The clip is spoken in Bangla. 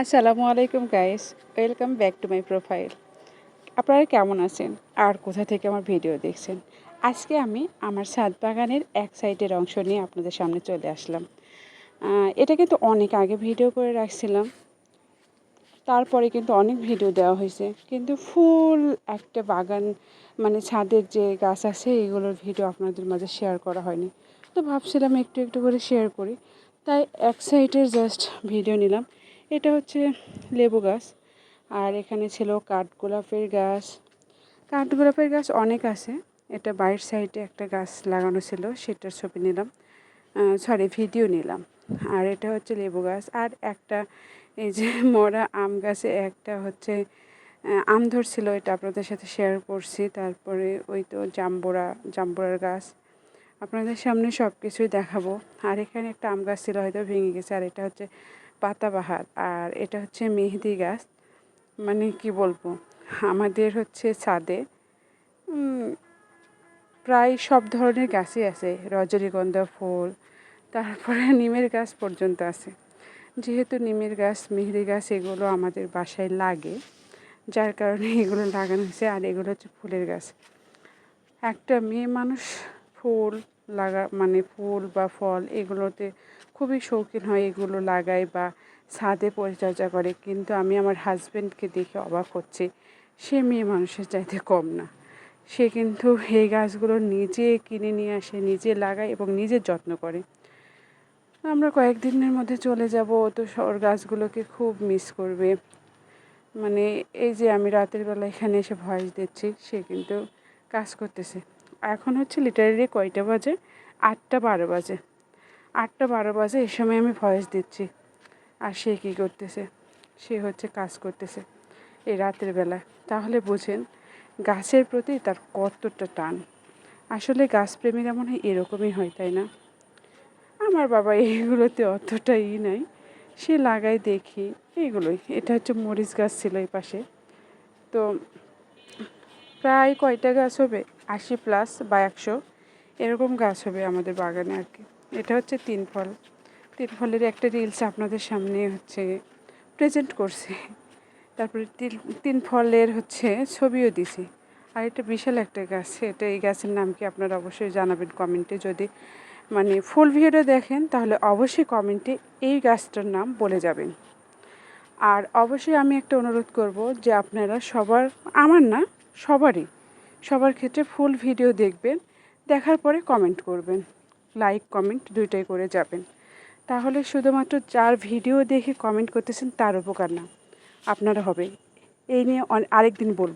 আসসালামু আলাইকুম guys welcome back to my profile আপনারা কেমন আছেন? আর কোথা থেকে আমার ভিডিও দেখছেন? আজকে আমি আমার ছাদ বাগানের এক সাইডের অংশ নিয়ে আপনাদের সামনে চলে আসলাম। এটা কিন্তু অনেক আগে ভিডিও করে রাখছিলাম। তারপরে কিন্তু অনেক ভিডিও দেওয়া হয়েছে। কিন্তু ফুল একটা বাগান মানে ছাদের যে গাছ আছে, এগুলোর ভিডিও আপনাদের মাঝে শেয়ার করা হয়নি। তো ভাবছিলাম একটু একটু করে শেয়ার করি। তাই এক সাইডের জাস্ট ভিডিও নিলাম। এটা হচ্ছে লেবু গাছ। আর এখানে ছিল কাঠগোলাপের গাছ। কাঠগোলাপের গাছ অনেক আছে। এটা বাইরের সাইডে একটা গাছ লাগানো ছিল, সেটার ছবি নিলাম। সরি ভিডিও নিলাম। আর এটা হচ্ছে লেবু গাছ। আর একটা, এই যে মরা আম গাছে একটা হচ্ছে আম ধরছিল, এটা আপনাদের সাথে শেয়ার করছি। তারপরে ওই তো জাম্বুরা, জাম্বুরার গাছ। আপনাদের সামনে সব কিছুই দেখাবো। আর এখানে একটা আম গাছ ছিল, হয়তো ভেঙে গেছে। আর এটা হচ্ছে পাতাবাহার। আর এটা হচ্ছে মেহেদি গাছ। মানে কি বলব? আমাদের হচ্ছে ছাদে প্রায় সব ধরনের গাছই আছে। রজনীগন্ধা ফুল, তারপরে নিমের গাছ পর্যন্ত আছে। যেহেতু নিমের গাছ, মেহেদি গাছ, এগুলো আমাদের বাসায় লাগে, যার কারণে এগুলো লাগানো হয়েছে। আর এগুলো হচ্ছে ফুলের গাছ। একটা মেয়ে মানুষ ফুল লাগা মানে ফুল বা ফল এগুলোতে খুবই শৌখিন হয় এগুলো লাগায় বা ছাদে পরিচর্যা করে। কিন্তু আমি আমার হাজব্যান্ডকে দেখে অবাক হচ্ছি। সে মেয়ে মানুষের চাইতে কম না। সে কিন্তু এই গাছগুলো নিজে কিনে নিয়ে আসে, নিজে লাগায় এবং নিজে যত্ন করে। আমরা কয়েকদিনের মধ্যে চলে যাব, তো ওর গাছগুলোকে খুব মিস করবে। মানে এই যে আমি রাতের বেলা এখানে এসে ভয়েস দিচ্ছি, সে কিন্তু কাজ করতেছে। এখন হচ্ছে লিটারেলি কয়টা বাজে? আটটা বারো বাজে। আটটা বারো বাজে এই সময় আমি ভয়েস দিচ্ছি। আর সে কী করতেছে? সে হচ্ছে কাজ করতেছে। এই রাতের বেলা তাহলে বোঝেন, গাছের প্রতি তার কতটা টান। আসলে গাছপ্রেমীরা মনে হয় এরকমই হয়, তাই না? আমার বাবা এইগুলোতে অতটা ই নাই। সে লাগাই দেখি, এইগুলোই। এটা হচ্ছে মরিচ গাছ ছিল এই পাশে। তো প্রায় কয়টা গাছ হবে? আশি প্লাস বা একশো, এরকম গাছ হবে আমাদের বাগানে আর কি। এটা হচ্ছে তিন ফল। তিন ফলের একটা রিলস আপনাদের সামনে হচ্ছে প্রেজেন্ট করছি। তারপরে তিন তিন ফলের হচ্ছে ছবিও দিছি। আর এটা বিশাল একটা গাছ। এটা এই গাছের নাম কি আপনারা অবশ্যই জানাবেন কমেন্টে। যদি মানে ফুল ভিডিও দেখেন, তাহলে অবশ্যই কমেন্টে এই গাছটার নাম বলে যাবেন। আর অবশ্যই আমি একটা অনুরোধ করব যে আপনারা সবার, আমার না, সবারই সবার ক্ষেত্রে ফুল ভিডিও দেখবেন, দেখার পরে কমেন্ট করবেন। লাইক কমেন্ট দুইটাই করে যাবেন। তাহলে শুধুমাত্র যার ভিডিও দেখে কমেন্ট করতেছেন তার উপকার না। আপনারা হবে এই নিয়ে আরেকদিন বলব।